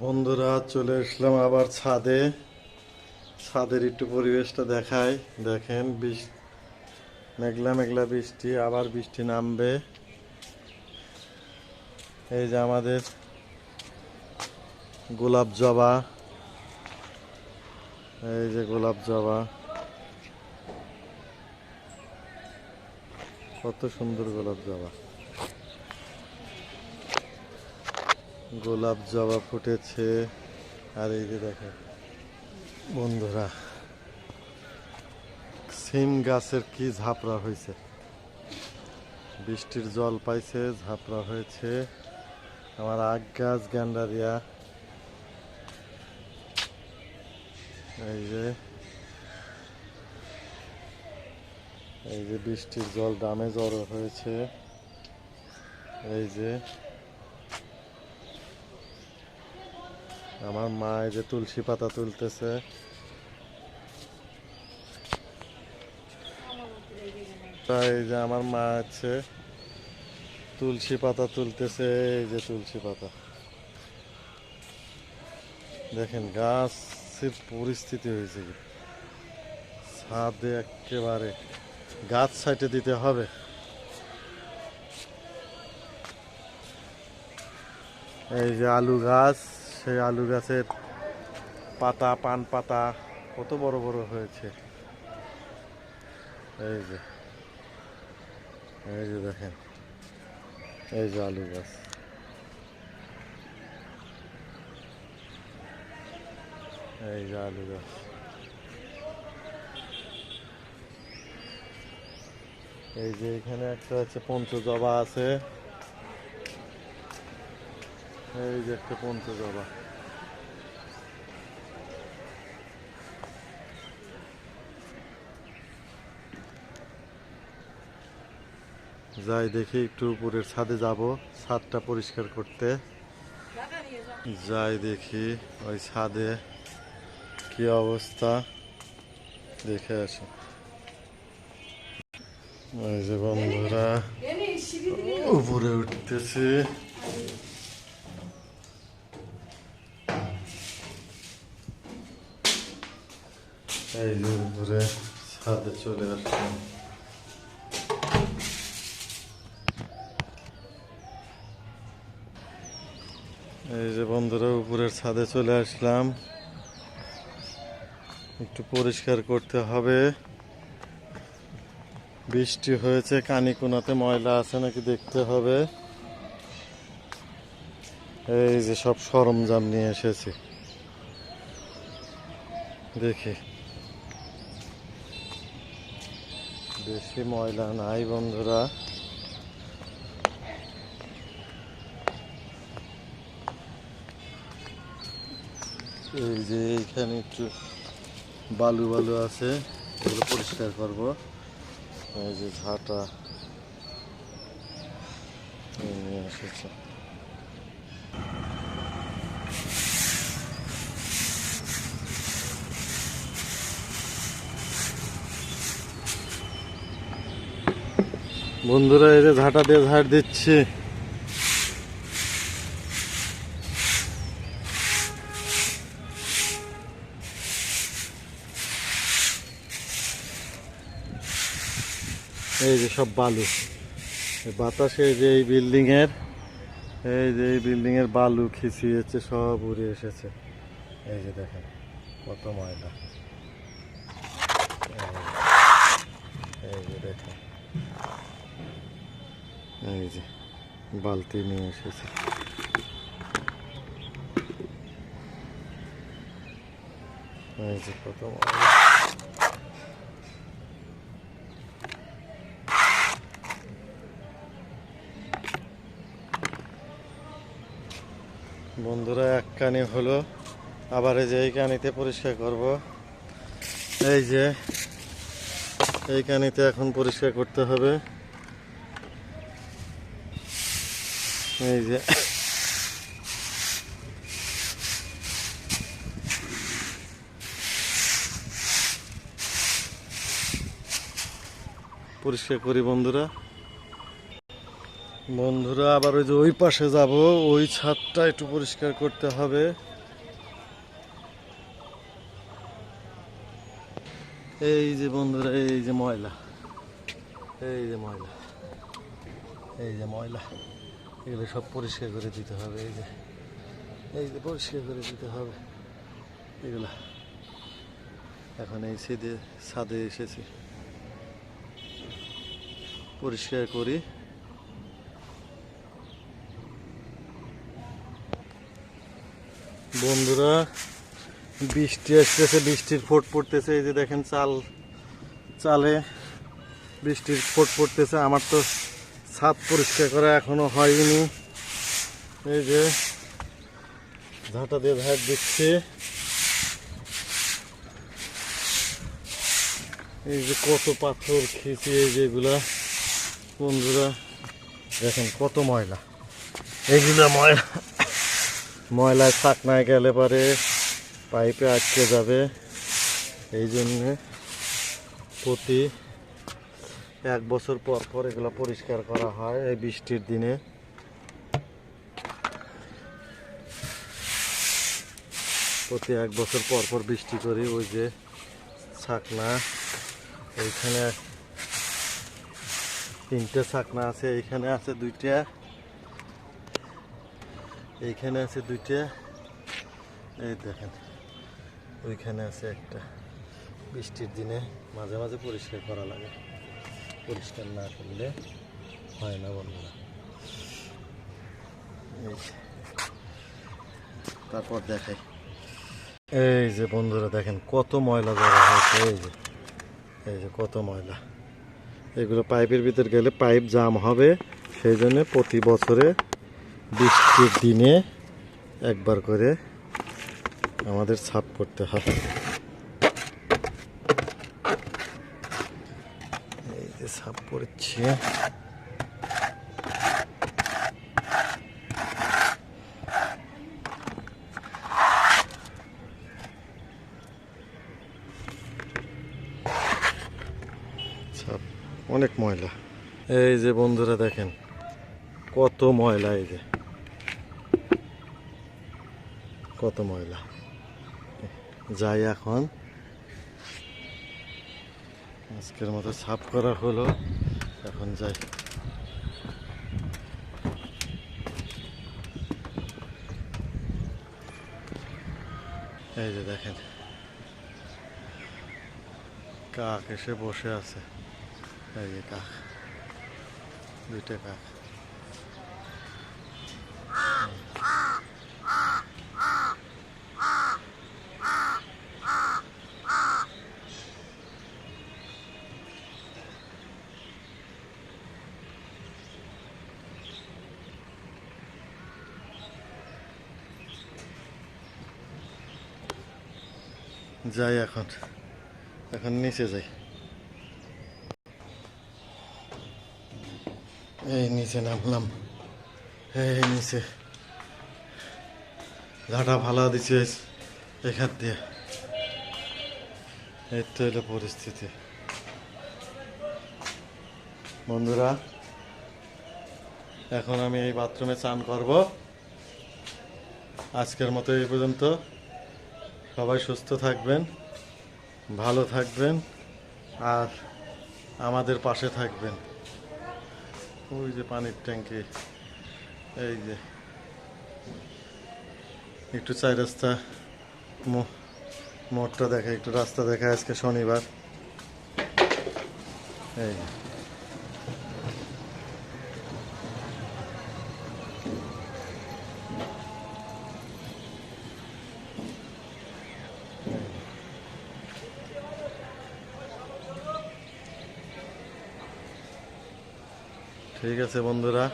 বন্ধুরা, চলে আসলাম আবার ছাদে। ছাদের একটু পরিবেশটা দেখায় দেখেন বৃষ মেঘলা মেঘলা বৃষ্টি, আবার বৃষ্টি নামবে। এই যে আমাদের গোলাপ জবা। এই যে গোলাপ জবা। কত সুন্দর গোলাপ জবা। গোলাপ জবা ফুটেছে। আর এই যে দেখেন বন্ধুরা, সিম গাছের কি ঝাপড়া হয়েছে। বৃষ্টির জল পাইছে, ঝাপড়া হয়েছে। আমার আগ গাছ গ্যান্ডারিয়া এই যে এই যে বৃষ্টির জল, ডামে জড়ো হয়েছে। এই যে আমার মা যে তুলসী পাতা তুলতেছে। তাই যে আমার মা আছে, তুলসী পাতা তুলতেছে, এই যে তুলসী পাতা। দেখেন, গাছের পরিস্থিতি হয়েছে কি? ছাদে একেবারে গাছ সাইটে দিতে হবে। এই যে আলু গাছ। সেই আলু গাছের পাতা, পান পাতা, কত বড় বড় হয়েছে। এই যে এই যে দেখেন, এই যে আলু গাছ। এই যে আলু গাছ। এই যে এখানে একটা হচ্ছে পঞ্চজবা আছে। এই যে একটা পঞ্চজবা যাই দেখি একটু উপরের ছাদে যাব, ছাদটা পরিষ্কার করতে। যাই দেখি ওই ছাদে কি অবস্থা, দেখে আসি। ওই যে বন্ধুরা, উপরে উঠতেছে। এই উপরে ছাদে চলে আসলাম এই যে বন্ধুরা উপরের ছাদে চলে আসলাম একটু পরিষ্কার করতে হবে। বৃষ্টি হয়েছে কানি কোনাতে ময়লা আছে নাকি দেখতে হবে। এই যে সব সরঞ্জাম নিয়ে এসেছি। দেখি। বেশি ময়লা নাই, বন্ধুরা। এই যে এইখানে একটু বালু বালু আছে, এগুলো পরিষ্কার করব। এই যে ঝাঁটা নিয়ে এসেছে। বন্ধুরা, এই যে ঝাঁটা দিয়ে ঝাড় দিচ্ছি। এই যে সব বালু। বাতাসে যে এই বিল্ডিং এর এই যে এই বিল্ডিং এর বালু খিচিয়েছে, সব উড়ে এসেছে। এই যে দেখেন, কত ময়লা। এই যে দেখেন। এই যে, বালতি নিয়ে এসেছে। এই যে বন্ধুরা, এক কানি হলো। আবার এই যে এই কানিতে পরিষ্কার করব। এই যে, এই কানিতে এখন পরিষ্কার করতে হবে। এই যে। পরিষ্কার করি বন্ধুরা। বন্ধুরা, আবার ওই যে ওই পাশে যাব, ওই ছাদটা একটু পরিষ্কার করতে হবে। এই যে বন্ধুরা, এই যে ময়লা। এই যে ময়লা। এই যে ময়লা। এগুলো সব পরিষ্কার করে দিতে হবে, এই যে এই যে পরিষ্কার করে দিতে হবে। এগুলো। এখন এই সেদে ছাদে এসেছি। পরিষ্কার করি। বন্ধুরা, বৃষ্টি আসতেছে, বৃষ্টির ফোট পড়তেছে, এই যে দেখেন চাল, চালে বৃষ্টির ফোট পড়তেছে। আমার তো ছাদ পরিষ্কার করা এখনও হয়নি। এই যে ঝাঁটা দিয়ে ঝাঁট দিচ্ছে। এই যে কত পাথর খেয়েছি এই যেগুলা বন্ধুরা, দেখেন কত ময়লা। এগুলো ময়লা, ময়লায় চাকনায় গেলে পারে, পাইপে আটকে যাবে। এই জন্যে প্রতি এক বছর পর পর এগুলো পরিষ্কার করা হয় এই বৃষ্টির দিনে। প্রতি এক বছর পর পর বৃষ্টি করি, ওই যে ছাকনা এইখানে তিনটে ছাকনা আছে, এইখানে আছে দুইটা, এইখানে আছে দুইটা, এই দেখেন, ওইখানে আছে একটা। বৃষ্টির দিনে মাঝে মাঝে পরিষ্কার করা লাগে। পরিষ্কার না করলে হয় না বন্ধুরা। তারপর দেখাই। এই যে বন্ধুরা দেখেন কত ময়লা জড়া হয়েছে এই যে। এই যে কত ময়লা। এগুলো পাইপের ভিতর গেলে পাইপ জাম হবে সেই জন্য প্রতি বছরে বৃষ্টির দিনে একবার করে আমাদের ছাপ করতে হবে যে ছাপ পড়ছে ছাপ অনেক ময়লা। এই যে বন্ধুরা দেখেন কত ময়লা এই যে। কত ময়লা। যাই এখন আজকের মতো সাফ করা হলো। এখন যাই। এই যে দেখেন। কাক এসে বসে আছে। এই যে কাক। দুইটা কাক। যাই এখন। এখন নিচে যাই। এই নিচে নামলাম। এই নিচে। ঝাঁটা ফালা দিছে এখান দিয়ে। এই তো হলো পরিস্থিতি। বন্ধুরা, এখন আমি এই বাথরুমে চান করব। আজকের মতো এই পর্যন্ত। সবাই সুস্থ থাকবেন, ভালো থাকবেন, আর আমাদের পাশে থাকবেন। ওই যে পানির ট্যাঙ্কি, এই যে। একটু চাই রাস্তা মোড়টা দেখা একটু রাস্তা দেখা আজকে শনিবার। এই। ঠিক আছে বন্ধুরা।